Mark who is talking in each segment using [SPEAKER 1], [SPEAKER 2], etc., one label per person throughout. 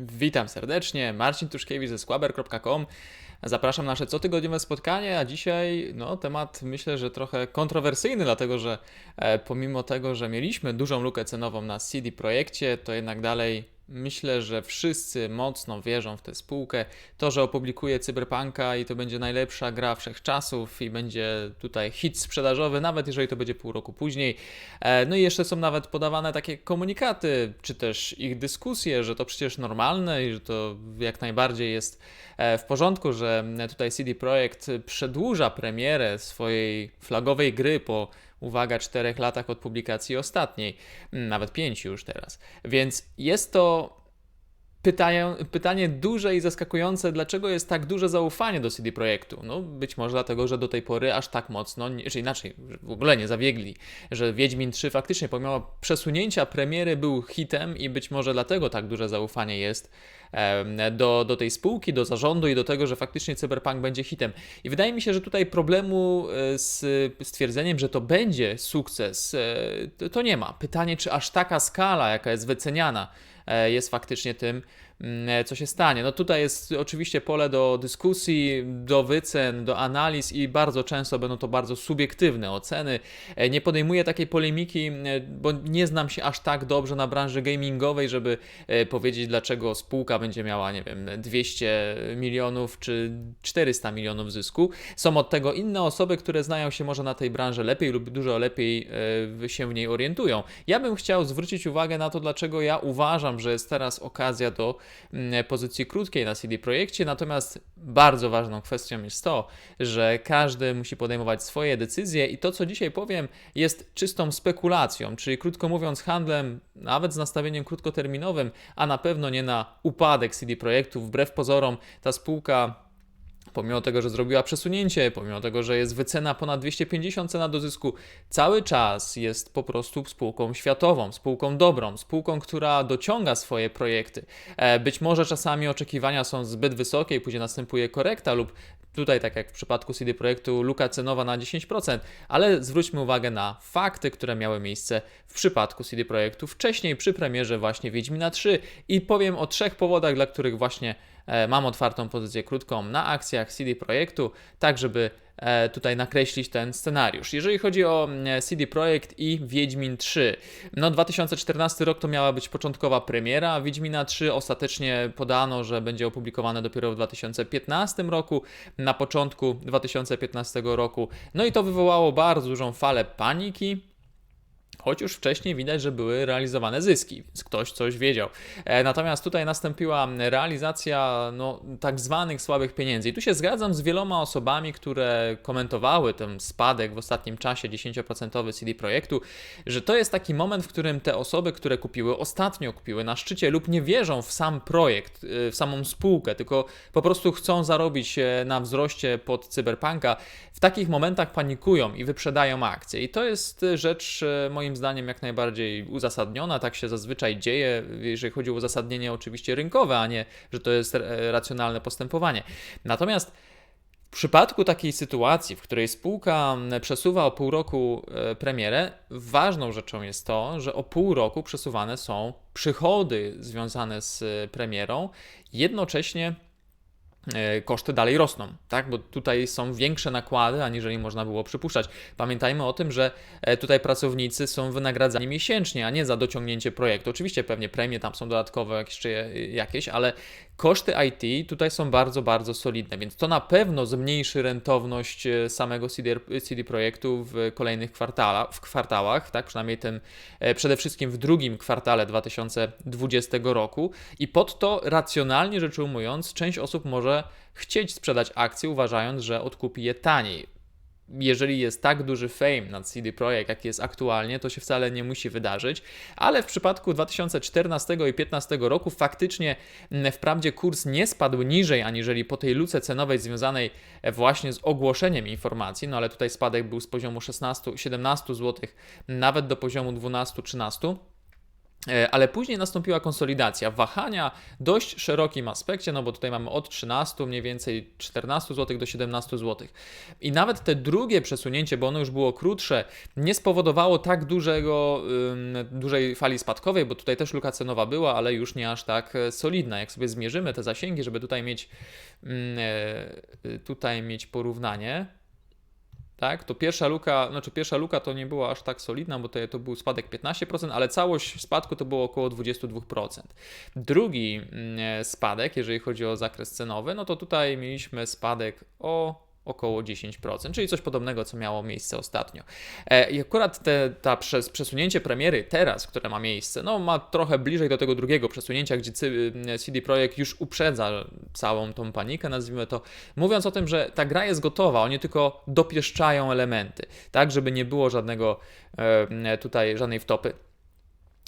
[SPEAKER 1] Witam serdecznie, Marcin Tuszkiewicz ze squaber.com. Zapraszam na nasze cotygodniowe spotkanie, a dzisiaj no, temat myślę, że trochę kontrowersyjny, dlatego że e, pomimo tego, że mieliśmy dużą lukę cenową na CD Projekcie, to jednak dalej Myślę, że wszyscy mocno wierzą w tę spółkę. To, że opublikuje Cyberpunka i to będzie najlepsza gra wszechczasów i będzie tutaj hit sprzedażowy, nawet jeżeli to będzie pół roku później. E, no i jeszcze są nawet podawane takie komunikaty, czy też ich dyskusje, że to przecież normalne i że to jak najbardziej jest e, w porządku, że tutaj CD Projekt przedłuża premierę swojej flagowej gry po uwaga, czterech latach od publikacji ostatniej, nawet pięciu już teraz. Więc jest to pytanie, pytanie duże i zaskakujące, dlaczego jest tak duże zaufanie do CD Projektu. No być może dlatego, że do tej pory aż tak mocno, czy inaczej, w ogóle nie zawiegli, że Wiedźmin 3 faktycznie pomimo przesunięcia premiery był hitem i być może dlatego tak duże zaufanie jest do, do tej spółki, do zarządu i do tego, że faktycznie Cyberpunk będzie hitem. I wydaje mi się, że tutaj problemu e, z stwierdzeniem, że to będzie sukces, e, to nie ma. Pytanie, czy aż taka skala, jaka jest wyceniana, jest faktycznie tym, co się stanie. No tutaj jest oczywiście pole do dyskusji, do wycen, do analiz i bardzo często będą to bardzo subiektywne oceny. E, nie podejmuję takiej polemiki, e, bo nie znam się aż tak dobrze na branży gamingowej, żeby e, powiedzieć, dlaczego spółka będzie miała, nie wiem, 200 milionów czy 400 milionów zysku. Są od tego inne osoby, które znają się może na tej branży lepiej lub dużo lepiej się w niej orientują. Ja bym chciał zwrócić uwagę na to, dlaczego ja uważam, że jest teraz okazja do Mm, pozycji krótkiej na CD Projekcie, natomiast bardzo ważną kwestią jest to, że każdy musi podejmować swoje decyzje i to, co dzisiaj powiem, jest czystą spekulacją, czyli krótko mówiąc, handlem nawet z nastawieniem krótkoterminowym, a na pewno nie na upadek CD Projektu. Wbrew pozorom, ta spółka pomimo tego, że zrobiła przesunięcie, pomimo tego, że jest wycena ponad 250 cena do zysku, cały czas jest po prostu spółką światową, spółką dobrą, spółką, która dociąga swoje projekty. E, być może czasami oczekiwania są zbyt wysokie i później następuje korekta lub tutaj, tak jak w przypadku CD Projektu, luka cenowa na 10%, ale zwróćmy uwagę na fakty, które miały miejsce w przypadku CD Projektu wcześniej przy premierze właśnie Wiedźmina 3 i powiem o trzech powodach, dla których właśnie mam otwartą pozycję krótką na akcjach CD Projektu, tak żeby e, tutaj nakreślić ten scenariusz. Jeżeli chodzi o mm, CD Projekt i Wiedźmin 3, no 2014 rok to miała być początkowa premiera Wiedźmina 3, ostatecznie podano, że będzie opublikowane dopiero w 2015 roku, na początku 2015 roku, no i to wywołało bardzo dużą falę paniki, choć już wcześniej widać, że były realizowane zyski, więc ktoś coś wiedział. E, natomiast tutaj nastąpiła realizacja no, tak zwanych słabych pieniędzy. I tu się zgadzam z wieloma osobami, które komentowały ten spadek w ostatnim czasie 10% CD Projektu, że to jest taki moment, w którym te osoby, które kupiły ostatnio, kupiły na szczycie lub nie wierzą w sam projekt, y, w samą spółkę, tylko po prostu chcą zarobić na wzroście pod cyberpunka, w takich momentach panikują i wyprzedają akcje. I to jest rzecz y, moim zdaniem jak najbardziej uzasadniona. Tak się zazwyczaj dzieje, jeżeli chodzi o uzasadnienie oczywiście rynkowe, a nie, że to jest racjonalne postępowanie. Natomiast w przypadku takiej sytuacji, w której spółka przesuwa o pół roku e, premierę, ważną rzeczą jest to, że o pół roku przesuwane są przychody związane z premierą, jednocześnie E, koszty dalej rosną, tak? Bo tutaj są większe nakłady, aniżeli można było przypuszczać. Pamiętajmy o tym, że e, tutaj pracownicy są wynagradzani miesięcznie, a nie za dociągnięcie projektu. Oczywiście pewnie premie tam są dodatkowe jeszcze jakieś, ale koszty IT tutaj są bardzo, bardzo solidne, więc to na pewno zmniejszy rentowność e, samego CD, CD Projektu w kolejnych kwartala, w kwartałach, tak? Przynajmniej tym, przede wszystkim w drugim kwartale 2020 roku i pod to racjonalnie rzecz ujmując, część osób może chcieć sprzedać akcje, uważając, że odkupi je taniej. Jeżeli jest tak duży fame nad CD Projekt, jak jest aktualnie, to się wcale nie musi wydarzyć, ale w przypadku 2014 i 2015 roku faktycznie mm, wprawdzie kurs nie spadł niżej aniżeli po tej luce cenowej związanej właśnie z ogłoszeniem informacji, no ale tutaj spadek był z poziomu 16-17 zł nawet do poziomu 12-13 E, ale później nastąpiła konsolidacja, wahania w dość szerokim aspekcie, no bo tutaj mamy od 13 mniej więcej 14 zł do 17 zł. I nawet te drugie przesunięcie, bo ono już było krótsze, nie spowodowało tak dużego, dużej fali spadkowej, bo tutaj też luka cenowa była, ale już nie aż tak e, solidna. Jak sobie zmierzymy te zasięgi, żeby tutaj mieć, e, tutaj mieć porównanie, tak, to pierwsza luka, znaczy pierwsza luka to nie była aż tak solidna, bo to, to był spadek 15%, ale całość spadku to było około 22%. Drugi mm, spadek, jeżeli chodzi o zakres cenowy, no to tutaj mieliśmy spadek o około 10%, czyli coś podobnego, co miało miejsce ostatnio. E, I akurat te, ta przez, przesunięcie premiery teraz, które ma miejsce, no ma trochę bliżej do tego drugiego przesunięcia, gdzie CD Projekt już uprzedza całą tą panikę, nazwijmy to, mówiąc o tym, że ta gra jest gotowa, oni tylko dopieszczają elementy, tak, żeby nie było żadnego e, tutaj, żadnej wtopy.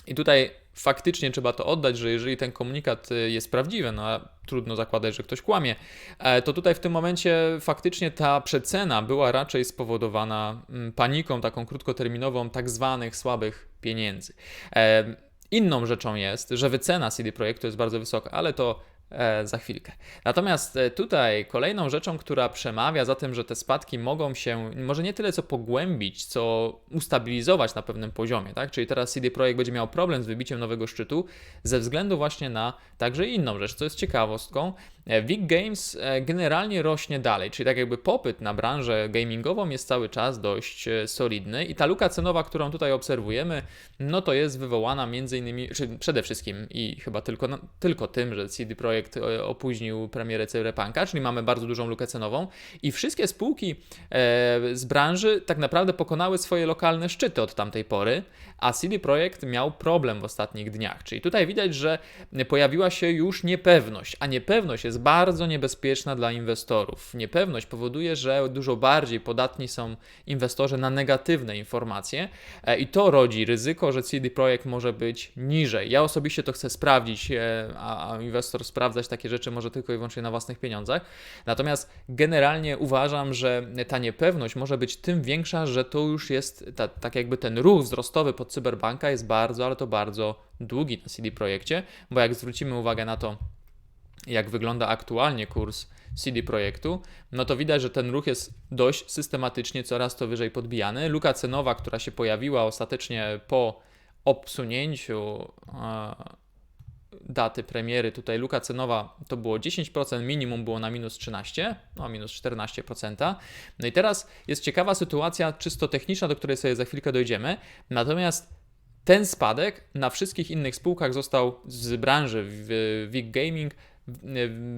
[SPEAKER 1] I tutaj faktycznie trzeba to oddać, że jeżeli ten komunikat y, jest prawdziwy, no a trudno zakładać, że ktoś kłamie, e, to tutaj w tym momencie faktycznie ta przecena była raczej spowodowana mm, paniką taką krótkoterminową tak zwanych słabych pieniędzy. E, inną rzeczą jest, że wycena CD Projektu jest bardzo wysoka, ale to za chwilkę. Natomiast e, tutaj kolejną rzeczą, która przemawia za tym, że te spadki mogą się może nie tyle co pogłębić, co ustabilizować na pewnym poziomie, tak? Czyli teraz CD Projekt będzie miał problem z wybiciem nowego szczytu ze względu właśnie na także inną rzecz, co jest ciekawostką. Big e, Games generalnie rośnie dalej, czyli tak jakby popyt na branżę gamingową jest cały czas dość solidny i ta luka cenowa, którą tutaj obserwujemy, no to jest wywołana między innymi, czy przede wszystkim i chyba tylko, no, tylko tym, że CD Projekt projekt e, opóźnił premierę Cyberpunka, czyli mamy bardzo dużą lukę cenową i wszystkie spółki e, z branży tak naprawdę pokonały swoje lokalne szczyty od tamtej pory, a CD Projekt miał problem w ostatnich dniach. Czyli tutaj widać, że pojawiła się już niepewność, a niepewność jest bardzo niebezpieczna dla inwestorów. Niepewność powoduje, że dużo bardziej podatni są inwestorzy na negatywne informacje e, i to rodzi ryzyko, że CD Projekt może być niżej. Ja osobiście to chcę sprawdzić, a inwestor sprawdza sprawdzać takie rzeczy może tylko i wyłącznie na własnych pieniądzach. Natomiast generalnie uważam, że ta niepewność może być tym większa, że to już jest ta, tak jakby ten ruch wzrostowy pod Cyberbanka jest bardzo, ale to bardzo długi na CD Projekcie, bo jak zwrócimy uwagę na to, jak wygląda aktualnie kurs CD Projektu, no to widać, że ten ruch jest dość systematycznie coraz to wyżej podbijany. Luka cenowa, która się pojawiła ostatecznie po obsunięciu daty premiery, tutaj luka cenowa to było 10%, minimum było na minus 13, no minus 14%. No i teraz jest ciekawa sytuacja czysto techniczna, do której sobie za chwilkę dojdziemy. Natomiast ten spadek na wszystkich innych spółkach został z branży WIG Gaming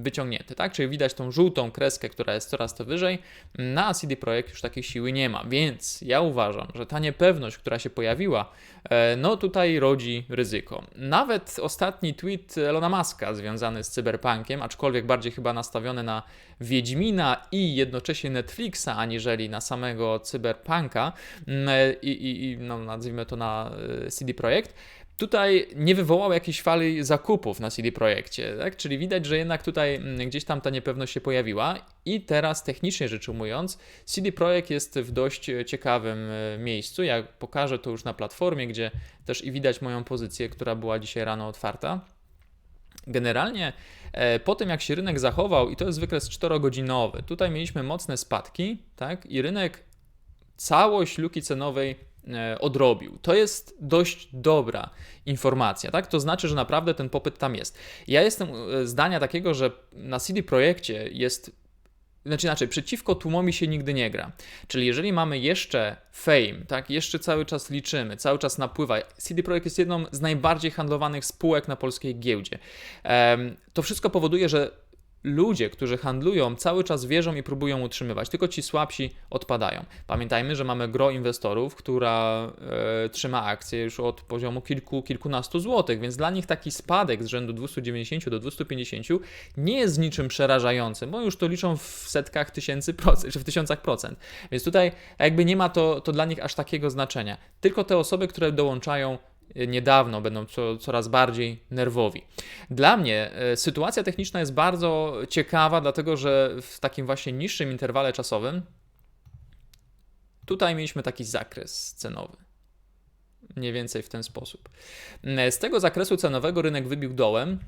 [SPEAKER 1] wyciągnięty, tak? Czyli widać tą żółtą kreskę, która jest coraz to wyżej. Na CD Projekt już takiej siły nie ma, więc ja uważam, że ta niepewność, która się pojawiła, e, no tutaj rodzi ryzyko. Nawet ostatni tweet Elona Muska związany z cyberpunkiem, aczkolwiek bardziej chyba nastawiony na Wiedźmina i jednocześnie Netflixa, aniżeli na samego cyberpunka mm, i, i, i no, nazwijmy to na e, CD Projekt, tutaj nie wywołał jakiejś fali zakupów na CD Projekcie, tak? czyli widać, że jednak tutaj mm, gdzieś tam ta niepewność się pojawiła i teraz technicznie rzecz ujmując, CD Projekt jest w dość ciekawym e, miejscu. Ja pokażę to już na platformie, gdzie też i widać moją pozycję, która była dzisiaj rano otwarta. Generalnie e, po tym, jak się rynek zachował, i to jest wykres 4-godzinowy, tutaj mieliśmy mocne spadki, tak? I rynek całość luki cenowej odrobił. To jest dość dobra informacja, tak? To znaczy, że naprawdę ten popyt tam jest. Ja jestem e, zdania takiego, że na CD Projekcie jest znaczy inaczej, przeciwko tłumowi się nigdy nie gra. Czyli jeżeli mamy jeszcze fame, tak, jeszcze cały czas liczymy, cały czas napływa. CD Projekt jest jedną z najbardziej handlowanych spółek na polskiej giełdzie. To wszystko powoduje, że ludzie, którzy handlują, cały czas wierzą i próbują utrzymywać, tylko ci słabsi odpadają. Pamiętajmy, że mamy gro inwestorów, która e, trzyma akcje już od poziomu kilku, kilkunastu złotych, więc dla nich taki spadek z rzędu 290 do 250 nie jest niczym przerażającym, bo już to liczą w setkach tysięcy procent, czy w tysiącach procent. Więc tutaj jakby nie ma to, to dla nich aż takiego znaczenia. Tylko te osoby, które dołączają niedawno, będą co, coraz bardziej nerwowi. Dla mnie e, sytuacja techniczna jest bardzo ciekawa, dlatego że w takim właśnie niższym interwale czasowym tutaj mieliśmy taki zakres cenowy. Mniej więcej w ten sposób. Z tego zakresu cenowego rynek wybił dołem,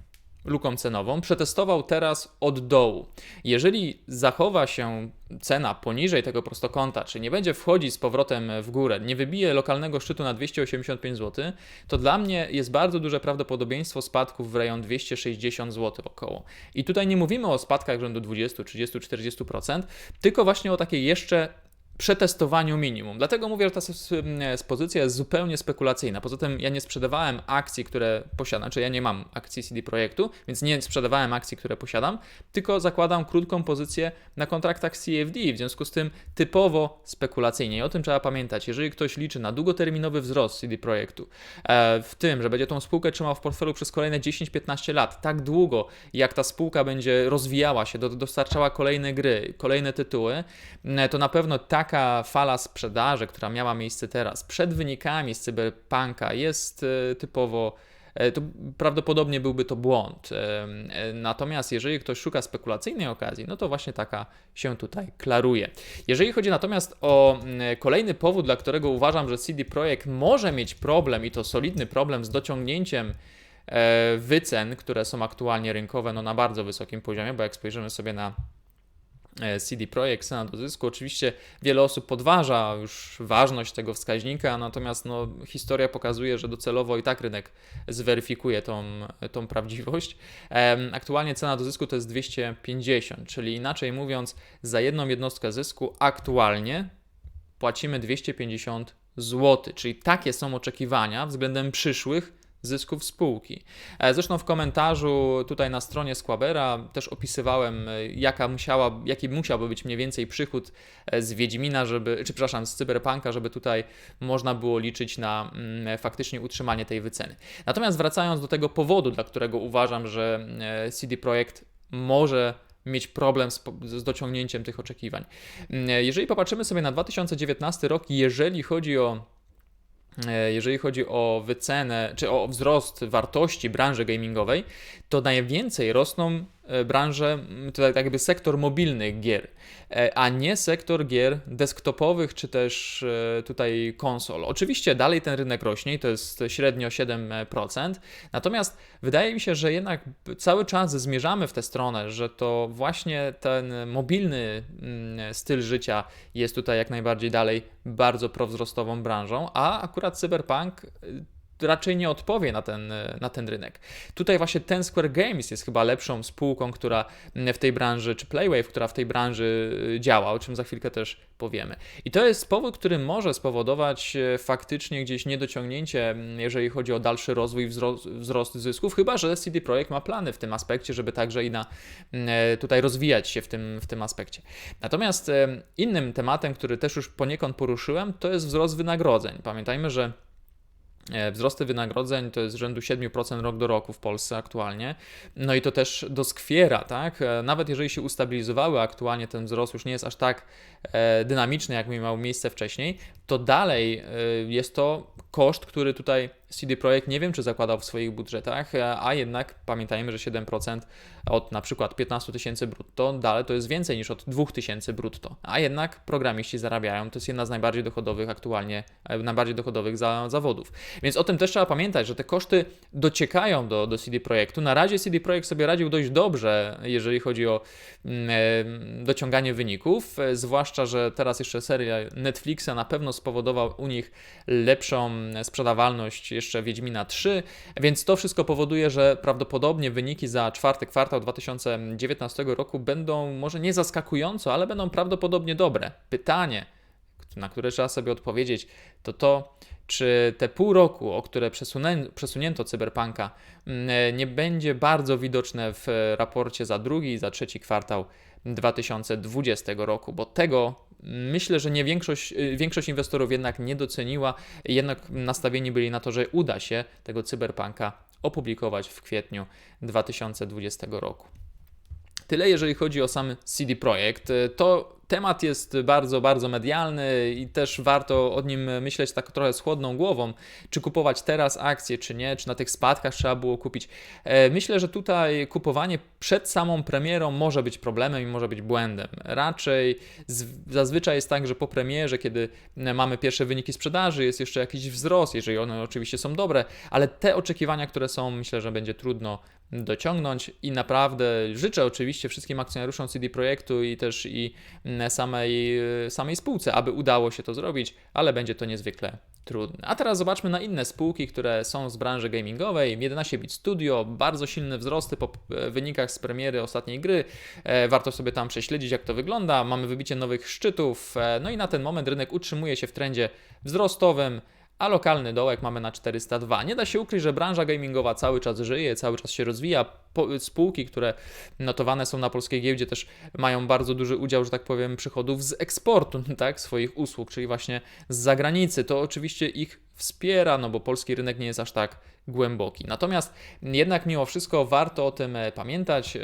[SPEAKER 1] luką cenową, przetestował teraz od dołu. Jeżeli zachowa się cena poniżej tego prostokąta, czy nie będzie wchodzić z powrotem w górę, nie wybije lokalnego szczytu na 285 zł, to dla mnie jest bardzo duże prawdopodobieństwo spadków w rejon 260 zł około. I tutaj nie mówimy o spadkach rzędu 20, 30, 40%, tylko właśnie o takiej jeszcze przetestowaniu minimum. Dlatego mówię, że ta pozycja jest zupełnie spekulacyjna. Poza tym ja nie sprzedawałem akcji, które posiadam, czy ja nie mam akcji CD Projektu, więc nie sprzedawałem akcji, które posiadam, tylko zakładam krótką pozycję na kontraktach CFD, w związku z tym typowo spekulacyjnie. I o tym trzeba pamiętać. Jeżeli ktoś liczy na długoterminowy wzrost CD Projektu, e, w tym, że będzie tą spółkę trzymał w portfelu przez kolejne 10-15 lat, tak długo jak ta spółka będzie rozwijała się, dostarczała kolejne gry, kolejne tytuły, to na pewno tak taka fala sprzedaży, która miała miejsce teraz przed wynikami z cyberpunka jest e, typowo e, to prawdopodobnie byłby to błąd. E, natomiast jeżeli ktoś szuka spekulacyjnej okazji, no to właśnie taka się tutaj klaruje. Jeżeli chodzi natomiast o kolejny powód, dla którego uważam, że CD Projekt może mieć problem i to solidny problem z dociągnięciem wycen, które są aktualnie rynkowe, no na bardzo wysokim poziomie, bo jak spojrzymy sobie na CD Projekt, cena do zysku. Oczywiście wiele osób podważa już ważność tego wskaźnika, natomiast no, historia pokazuje, że docelowo i tak rynek zweryfikuje tą, tą prawdziwość. Aktualnie cena do zysku to jest 250, czyli inaczej mówiąc, za jedną jednostkę zysku aktualnie płacimy 250 zł, czyli takie są oczekiwania względem przyszłych zysków spółki. E, zresztą w komentarzu tutaj na stronie Squabera też opisywałem, e, jaka musiała, jaki musiałby być mniej więcej przychód e, z Wiedźmina, żeby, czy przepraszam, z Cyberpunka, żeby tutaj można było liczyć na mm, faktycznie utrzymanie tej wyceny. Natomiast wracając do tego powodu, dla którego uważam, że CD Projekt może mieć problem z, z, dociągnięciem tych oczekiwań. Jeżeli popatrzymy sobie na 2019 rok, jeżeli chodzi o jeżeli chodzi o wycenę, czy o wzrost wartości branży gamingowej, to najwięcej rosną E, branżę, tutaj tak jakby sektor mobilnych gier, e, a nie sektor gier desktopowych czy też e, tutaj konsol. Oczywiście dalej ten rynek rośnie i to jest średnio 7%, natomiast wydaje mi się, że jednak cały czas zmierzamy w tę stronę, że to właśnie ten mobilny mm, styl życia jest tutaj jak najbardziej dalej bardzo prowzrostową branżą, a akurat cyberpunk raczej nie odpowie na ten, na ten rynek. Tutaj właśnie ten Square Games jest chyba lepszą spółką, która w tej branży, czy Playwave, która w tej branży działa, o czym za chwilkę też powiemy. I to jest powód, który może spowodować e, faktycznie gdzieś niedociągnięcie, jeżeli chodzi o dalszy rozwój, wzrost, wzrost zysków, chyba że CD Projekt ma plany w tym aspekcie, żeby także i na e, tutaj rozwijać się w tym, w tym aspekcie. Natomiast e, innym tematem, który też już poniekąd poruszyłem, to jest wzrost wynagrodzeń. Pamiętajmy, że wzrosty wynagrodzeń to jest rzędu 7% rok do roku w Polsce aktualnie. No i to też doskwiera, tak? E, nawet jeżeli się ustabilizowały aktualnie, ten wzrost już nie jest aż tak e, dynamiczny, jak miał miejsce wcześniej, to dalej jest to koszt, który tutaj CD Projekt nie wiem, czy zakładał w swoich budżetach, a jednak pamiętajmy, że 7% od na przykład 15 tysięcy brutto, dalej to jest więcej niż od 2 tysięcy brutto, a jednak programiści zarabiają, to jest jedna z najbardziej dochodowych aktualnie, e, najbardziej dochodowych za, zawodów. Więc o tym też trzeba pamiętać, że te koszty dociekają do, do CD Projektu. Na razie CD Projekt sobie radził dość dobrze, jeżeli chodzi o mm, e, dociąganie wyników, e, zwłaszcza, że teraz jeszcze seria Netflixa na pewno spowodował u nich lepszą sprzedawalność jeszcze Wiedźmina 3, więc to wszystko powoduje, że prawdopodobnie wyniki za czwarty kwartał 2019 roku będą może nie zaskakująco, ale będą prawdopodobnie dobre. Pytanie, na które trzeba sobie odpowiedzieć, to to, czy te pół roku, o które przesunięto Cyberpunka, mm, nie będzie bardzo widoczne w raporcie za drugi i za trzeci kwartał 2020 roku, bo tego myślę, że nie większość, y, większość inwestorów jednak nie doceniła, jednak nastawieni byli na to, że uda się tego cyberpunka opublikować w kwietniu 2020 roku. Tyle jeżeli chodzi o sam CD Projekt. To temat jest bardzo, bardzo medialny i też warto o nim myśleć tak trochę z chłodną głową, czy kupować teraz akcje, czy nie, czy na tych spadkach trzeba było kupić. E, myślę, że tutaj kupowanie przed samą premierą może być problemem i może być błędem. Raczej zazwyczaj jest tak, że po premierze, kiedy mamy pierwsze wyniki sprzedaży, jest jeszcze jakiś wzrost, jeżeli one oczywiście są dobre, ale te oczekiwania, które są, myślę, że będzie trudno dociągnąć i naprawdę życzę oczywiście wszystkim akcjonariuszom CD Projektu i też i samej, samej spółce, aby udało się to zrobić, ale będzie to niezwykle trudne. A teraz zobaczmy na inne spółki, które są z branży gamingowej. 11 Bit Studio, bardzo silne wzrosty po e, wynikach z premiery ostatniej gry. E, warto sobie tam prześledzić, jak to wygląda. Mamy wybicie nowych szczytów. E, no i na ten moment rynek utrzymuje się w trendzie wzrostowym a lokalny dołek mamy na 402. Nie da się ukryć, że branża gamingowa cały czas żyje, cały czas się rozwija. Spółki, które notowane są na polskiej giełdzie, też mają bardzo duży udział, że tak powiem, przychodów z eksportu tak, swoich usług, czyli właśnie z zagranicy. To oczywiście ich wspiera, no bo polski rynek nie jest aż tak głęboki. Natomiast jednak mimo wszystko warto o tym e, pamiętać,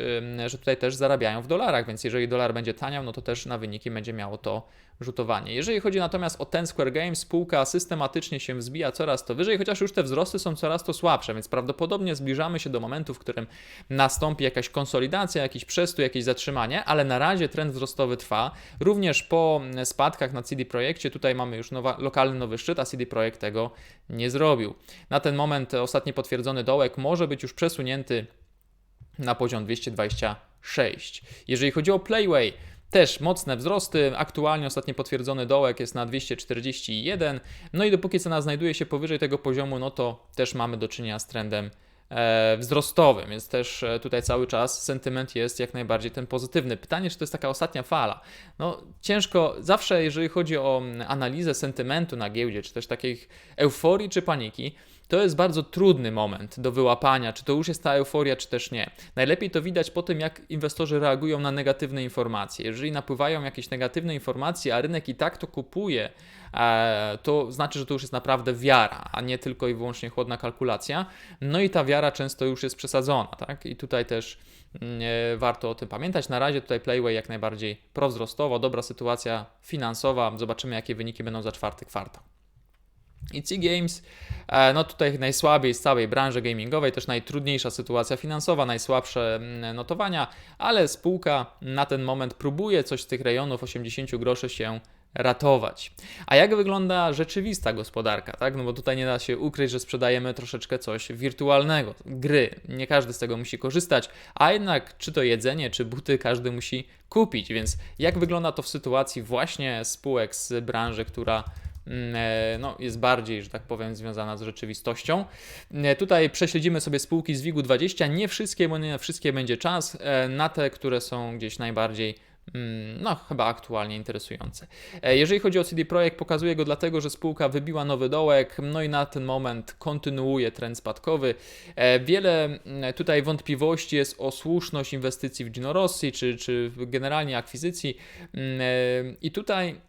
[SPEAKER 1] że tutaj też zarabiają w dolarach, więc jeżeli dolar będzie taniał, no to też na wyniki będzie miało to rzutowanie. Jeżeli chodzi natomiast o ten Square Games, spółka systematycznie się wzbija coraz to wyżej, chociaż już te wzrosty są coraz to słabsze, więc prawdopodobnie zbliżamy się do momentu, w którym nastąpi jakaś konsolidacja, jakiś przestój, jakieś zatrzymanie, ale na razie trend wzrostowy trwa. Również po spadkach na CD Projekcie, tutaj mamy już nowa, lokalny nowy szczyt, a CD Projekt tego nie zrobił. Na ten moment ostatni potwierdzony dołek może być już przesunięty na poziom 226. Jeżeli chodzi o Playway, też mocne wzrosty. Aktualnie ostatni potwierdzony dołek jest na 241. No i dopóki cena znajduje się powyżej tego poziomu, no to też mamy do czynienia z trendem wzrostowym, więc też e, tutaj cały czas sentyment jest jak najbardziej ten pozytywny. Pytanie, czy to jest taka ostatnia fala? No ciężko, zawsze jeżeli chodzi o mm, analizę sentymentu na giełdzie, czy też takiej euforii czy paniki, to jest bardzo trudny moment do wyłapania, czy to już jest ta euforia, czy też nie. Najlepiej to widać po tym, jak inwestorzy reagują na negatywne informacje. Jeżeli napływają jakieś negatywne informacje, a rynek i tak to kupuje, e, to znaczy, że to już jest naprawdę wiara, a nie tylko i wyłącznie chłodna kalkulacja. No i ta wiara często już jest przesadzona, tak? I tutaj też mm, e, warto o tym pamiętać. Na razie tutaj Playway jak najbardziej prowzrostowo, dobra sytuacja finansowa. Zobaczymy, jakie wyniki będą za czwarty kwartał. I C Games, e, no tutaj najsłabiej z całej branży gamingowej, też najtrudniejsza sytuacja finansowa, najsłabsze mm, notowania, ale spółka na ten moment próbuje coś z tych rejonów 80 groszy się ratować. A jak wygląda rzeczywista gospodarka, tak? No bo tutaj nie da się ukryć, że sprzedajemy troszeczkę coś wirtualnego, gry. Nie każdy z tego musi korzystać, a jednak czy to jedzenie, czy buty każdy musi kupić. Więc jak wygląda to w sytuacji właśnie spółek z branży, która Mm, e, no, jest bardziej, że tak powiem, związana z rzeczywistością. E, tutaj prześledzimy sobie spółki z WIG-20. Nie wszystkie, bo nie na wszystkie będzie czas. E, na te, które są gdzieś najbardziej no, chyba aktualnie interesujące. Jeżeli chodzi o CD Projekt, pokazuję go dlatego, że spółka wybiła nowy dołek, no i na ten moment kontynuuje trend spadkowy. Wiele mm, tutaj wątpliwości jest o słuszność inwestycji w Gino Rossi, czy, czy generalnie akwizycji. I tutaj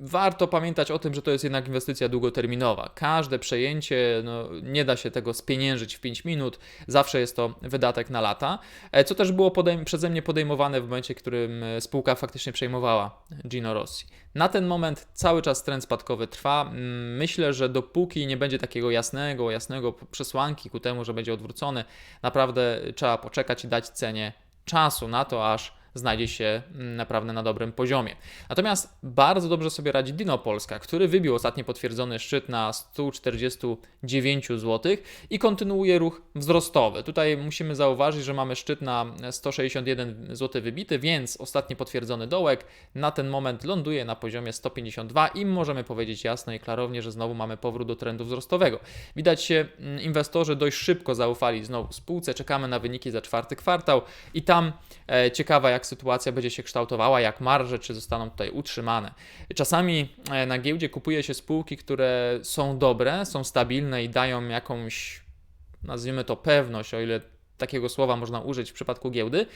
[SPEAKER 1] warto pamiętać o tym, że to jest jednak inwestycja długoterminowa. Każde przejęcie, no, nie da się tego spieniężyć w 5 minut, zawsze jest to wydatek na lata, e, co też było podejm- przeze mnie podejmowane w momencie, w którym e, spółka faktycznie przejmowała Gino Rossi. Na ten moment cały czas trend spadkowy trwa. Myślę, że dopóki nie będzie takiego jasnego, jasnego przesłanki ku temu, że będzie odwrócony, naprawdę trzeba poczekać i dać cenie czasu na to, aż znajdzie się mm, naprawdę na dobrym poziomie. Natomiast bardzo dobrze sobie radzi Dino Polska, który wybił ostatni potwierdzony szczyt na 149 zł i kontynuuje ruch wzrostowy. Tutaj musimy zauważyć, że mamy szczyt na 161 zł wybity, więc ostatni potwierdzony dołek na ten moment ląduje na poziomie 152 i możemy powiedzieć jasno i klarownie, że znowu mamy powrót do trendu wzrostowego. Widać się, mm, inwestorzy dość szybko zaufali znowu spółce, czekamy na wyniki za czwarty kwartał i tam e, ciekawa jak sytuacja będzie się kształtowała, jak marże, czy zostaną tutaj utrzymane. Czasami e, na giełdzie kupuje się spółki, które są dobre, są stabilne i dają jakąś, nazwijmy to, pewność, o ile takiego słowa można użyć w przypadku giełdy,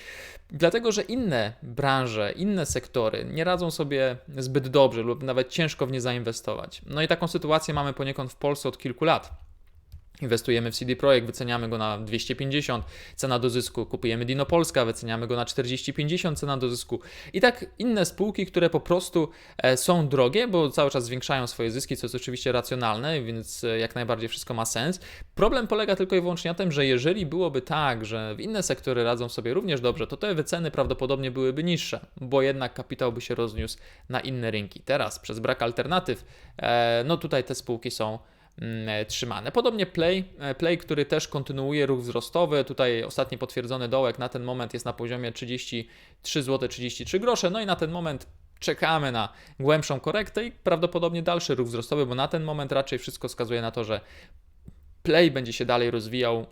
[SPEAKER 1] dlatego że inne branże, inne sektory nie radzą sobie zbyt dobrze lub nawet ciężko w nie zainwestować. No i taką sytuację mamy poniekąd w Polsce od kilku lat. Inwestujemy w CD Projekt, wyceniamy go na 250, cena do zysku. Kupujemy Dino Polska, wyceniamy go na 40-50, cena do zysku. I tak inne spółki, które po prostu e, są drogie, bo cały czas zwiększają swoje zyski, co jest oczywiście racjonalne, więc e, jak najbardziej wszystko ma sens. Problem polega tylko i wyłącznie na tym, że jeżeli byłoby tak, że inne sektory radzą sobie również dobrze, to te wyceny prawdopodobnie byłyby niższe, bo jednak kapitał by się rozniósł na inne rynki. Teraz przez brak alternatyw, e, no tutaj te spółki są trzymane. Podobnie Play, e, Play, który też kontynuuje ruch wzrostowy. Tutaj ostatni potwierdzony dołek na ten moment jest na poziomie 33 zł 33 grosze. No i na ten moment czekamy na głębszą korektę i prawdopodobnie dalszy ruch wzrostowy, bo na ten moment raczej wszystko wskazuje na to, że Play będzie się dalej rozwijał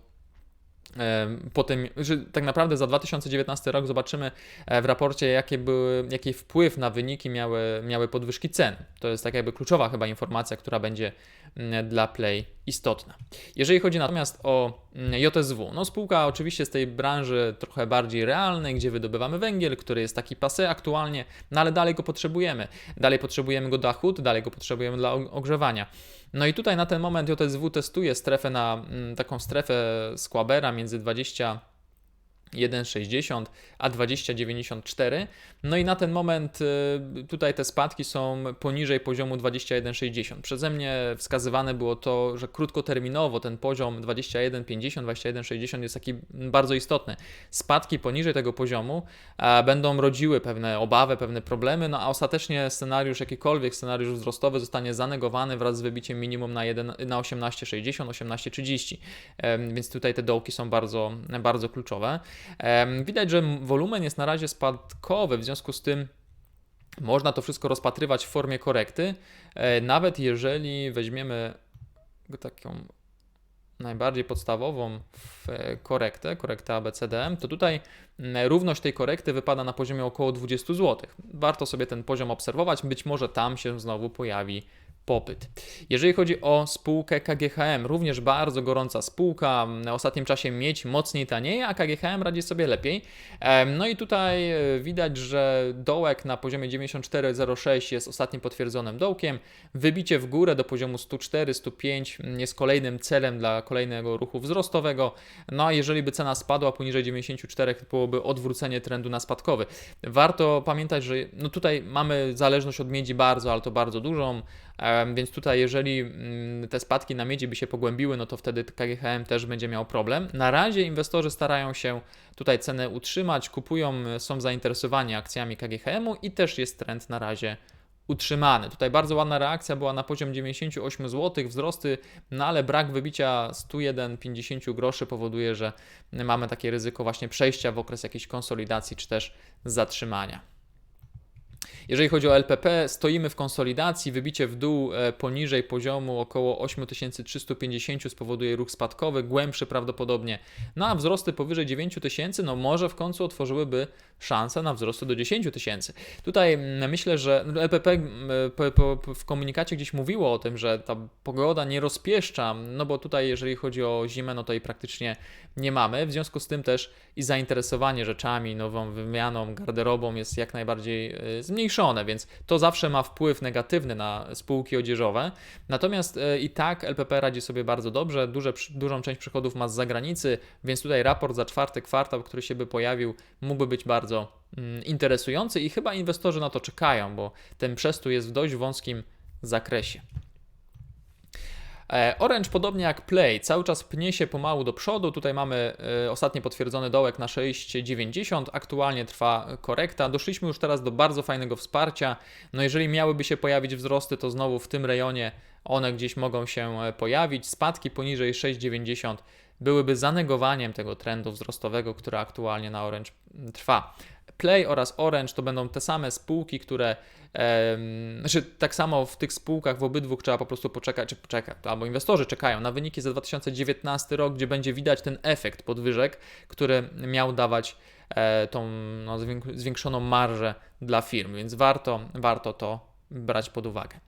[SPEAKER 1] Potem, że tak naprawdę za 2019 rok zobaczymy e, w raporcie, jakie były, jaki wpływ na wyniki miały, miały podwyżki cen. To jest tak jakby kluczowa chyba informacja, która będzie mm, dla Play istotna. Jeżeli chodzi natomiast o mm, JSW, no spółka oczywiście z tej branży trochę bardziej realnej, gdzie wydobywamy węgiel, który jest taki pase aktualnie, no ale dalej go potrzebujemy. Dalej potrzebujemy go do hut, dalej go potrzebujemy dla ogrzewania. No i tutaj na ten moment JSW testuje strefę na mm, taką strefę Squabera między 20 1,60 a 20,94. No i na ten moment y, tutaj te spadki są poniżej poziomu 21,60. Przeze mnie wskazywane było to, że krótkoterminowo ten poziom 21,50, 21,60 jest taki bardzo istotny. Spadki poniżej tego poziomu będą rodziły pewne obawy, pewne problemy, no a ostatecznie scenariusz, jakikolwiek scenariusz wzrostowy zostanie zanegowany wraz z wybiciem minimum na, 1, na 18,60, 18,30. Więc tutaj te dołki są bardzo, bardzo kluczowe. Widać, że wolumen jest na razie spadkowy, w związku z tym można to wszystko rozpatrywać w formie korekty, e, nawet jeżeli weźmiemy taką najbardziej podstawową korektę, korektę ABCD, to tutaj równość tej korekty wypada na poziomie około 20 zł. Warto sobie ten poziom obserwować, być może tam się znowu pojawi popyt. Jeżeli chodzi o spółkę KGHM, również bardzo gorąca spółka, w ostatnim czasie mieć mocniej tanieje, a KGHM radzi sobie lepiej. No i tutaj e, widać, że dołek na poziomie 94,06 jest ostatnim potwierdzonym dołkiem. Wybicie w górę do poziomu 104, 105 jest kolejnym celem dla kolejnego ruchu wzrostowego. No a jeżeli by cena spadła poniżej 94, to byłoby odwrócenie trendu na spadkowy. Warto pamiętać, że no tutaj mamy zależność od miedzi bardzo, ale to bardzo dużą. Więc tutaj, jeżeli mm, te spadki na miedzi by się pogłębiły, no to wtedy KGHM też będzie miał problem. Na razie inwestorzy starają się tutaj cenę utrzymać, kupują, są zainteresowani akcjami KGHM-u i też jest trend na razie utrzymany. Tutaj bardzo ładna reakcja była na poziom 98 zł, wzrosty, no ale brak wybicia 101,50 groszy powoduje, że mamy takie ryzyko właśnie przejścia w okres jakiejś konsolidacji czy też zatrzymania. Jeżeli chodzi o LPP, stoimy w konsolidacji, wybicie w dół e, poniżej poziomu około 8350 spowoduje ruch spadkowy, głębszy prawdopodobnie, no a wzrosty powyżej 9000, no może w końcu otworzyłyby szansę na wzrost do 10 tysięcy. Tutaj myślę, że LPP w komunikacie gdzieś mówiło o tym, że ta pogoda nie rozpieszcza, no bo tutaj jeżeli chodzi o zimę, no to jej praktycznie nie mamy, w związku z tym też i zainteresowanie rzeczami, nową wymianą, garderobą jest jak najbardziej y, zmniejszone, więc to zawsze ma wpływ negatywny na spółki odzieżowe. Natomiast y, i tak LPP radzi sobie bardzo dobrze, duże, dużą część przychodów ma z zagranicy, więc tutaj raport za czwarty kwartał, który się by pojawił, mógłby być bardzo mm, interesujący i chyba inwestorzy na to czekają, bo ten przestój jest w dość wąskim zakresie. E, Orange, podobnie jak Play, cały czas pnie się pomału do przodu. Tutaj mamy e, ostatni potwierdzony dołek na 6,90. Aktualnie trwa korekta. Doszliśmy już teraz do bardzo fajnego wsparcia. No jeżeli miałyby się pojawić wzrosty, to znowu w tym rejonie one gdzieś mogą się e, pojawić. Spadki poniżej 6,90 byłyby zanegowaniem tego trendu wzrostowego, który aktualnie na Orange trwa. Play oraz Orange to będą te same spółki, które, znaczy tak samo w tych spółkach w obydwu trzeba po prostu poczekać, czy poczekać, albo inwestorzy czekają na wyniki za 2019 rok, gdzie będzie widać ten efekt podwyżek, który miał dawać e, tą no, zwiększoną marżę dla firm, więc warto, warto to brać pod uwagę.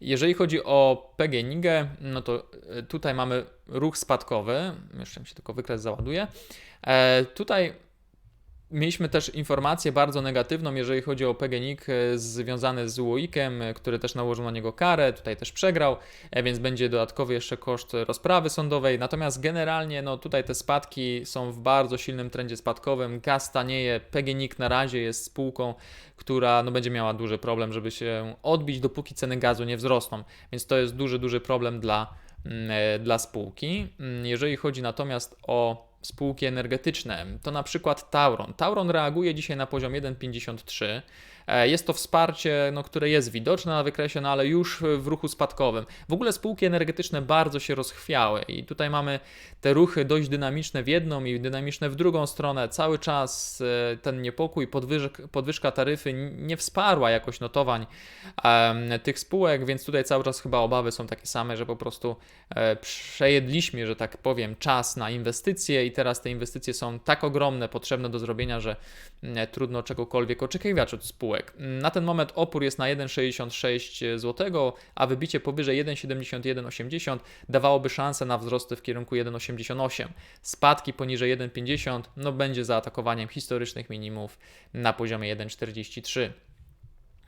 [SPEAKER 1] Jeżeli chodzi o PGNiG, no to e, tutaj mamy ruch spadkowy. Jeszcze mi się tylko wykres załaduje. E, tutaj Mieliśmy też informację bardzo negatywną, jeżeli chodzi o PGNiG e, związany z UOIK-em, e, który też nałożył na niego karę, tutaj też przegrał, e, więc będzie dodatkowy jeszcze koszt rozprawy sądowej. Natomiast generalnie no, tutaj te spadki są w bardzo silnym trendzie spadkowym. Gaz tanieje, PGNiG na razie jest spółką, która no, będzie miała duży problem, żeby się odbić, dopóki ceny gazu nie wzrosną. Więc to jest duży, duży problem dla, mm, dla spółki. Mm, Jeżeli chodzi natomiast o spółki energetyczne, to na przykład Tauron. Tauron reaguje dzisiaj na poziom 1,53. E, Jest to wsparcie, no, które jest widoczne na wykresie, no, ale już w ruchu spadkowym. W ogóle spółki energetyczne bardzo się rozchwiały i tutaj mamy te ruchy dość dynamiczne w jedną i dynamiczne w drugą stronę. Cały czas e, ten niepokój, podwyżek, podwyżka taryfy nie wsparła jakoś notowań tych spółek, więc tutaj cały czas chyba obawy są takie same, że po prostu e, przejedliśmy, że tak powiem, czas na inwestycje i teraz te inwestycje są tak ogromne, potrzebne do zrobienia, że trudno czegokolwiek oczekiwać od spółek. Na ten moment opór jest na 1,66 zł, a wybicie powyżej 1,7180 dawałoby szansę na wzrosty w kierunku 1,88. Spadki poniżej 1,50 no będzie zaatakowaniem historycznych minimów na poziomie 1,43.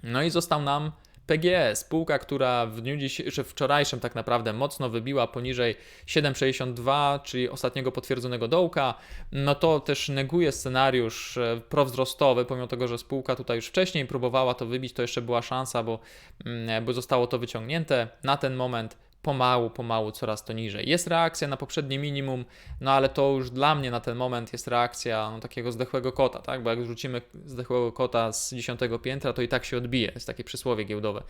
[SPEAKER 1] No i został nam PGE, spółka, która w dniu czy wczorajszym tak naprawdę mocno wybiła poniżej 7,62, czyli ostatniego potwierdzonego dołka, no to też neguje scenariusz e, prowzrostowy, pomimo tego, że spółka tutaj już wcześniej próbowała to wybić, to jeszcze była szansa, bo, mm, bo zostało to wyciągnięte. Na ten moment pomału, pomału coraz to niżej. Jest reakcja na poprzednie minimum, no ale to już dla mnie na ten moment jest reakcja no, takiego zdechłego kota, tak? Bo jak rzucimy zdechłego kota z dziesiątego piętra, to i tak się odbije. Jest takie przysłowie giełdowe.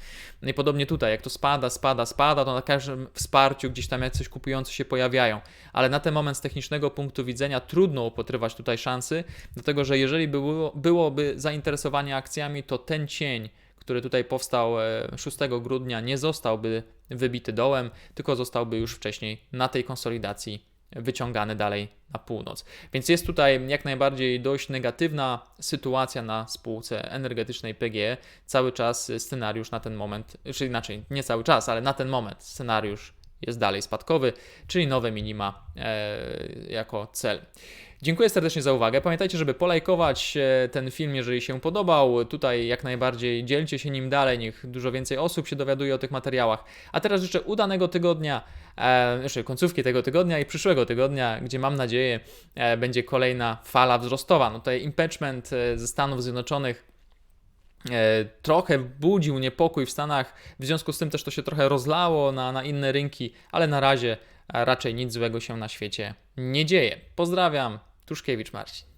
[SPEAKER 1] No i podobnie tutaj, jak to spada, spada, spada, to na każdym wsparciu gdzieś tam jacyś kupujący się pojawiają. Ale na ten moment z technicznego punktu widzenia trudno upatrywać tutaj szansy, dlatego że jeżeli było, byłoby zainteresowanie akcjami, to ten cień który tutaj powstał e, 6 grudnia, nie zostałby wybity dołem, tylko zostałby już wcześniej na tej konsolidacji wyciągany dalej na północ. Więc jest tutaj jak najbardziej dość negatywna sytuacja na spółce energetycznej PGE. Cały czas scenariusz na ten moment, czy inaczej, nie cały czas, ale na ten moment scenariusz jest dalej spadkowy, czyli nowe minima e, jako cel. Dziękuję serdecznie za uwagę. Pamiętajcie, żeby polajkować e, ten film, jeżeli się podobał. Tutaj jak najbardziej dzielcie się nim dalej, niech dużo więcej osób się dowiaduje o tych materiałach. A teraz życzę udanego tygodnia, e, znaczy końcówki tego tygodnia i przyszłego tygodnia, gdzie mam nadzieję e, będzie kolejna fala wzrostowa. No tutaj impeachment ze Stanów Zjednoczonych trochę budził niepokój w Stanach, w związku z tym też to się trochę rozlało na, na inne rynki, ale na razie raczej nic złego się na świecie nie dzieje. Pozdrawiam, Tuszkiewicz Marcin.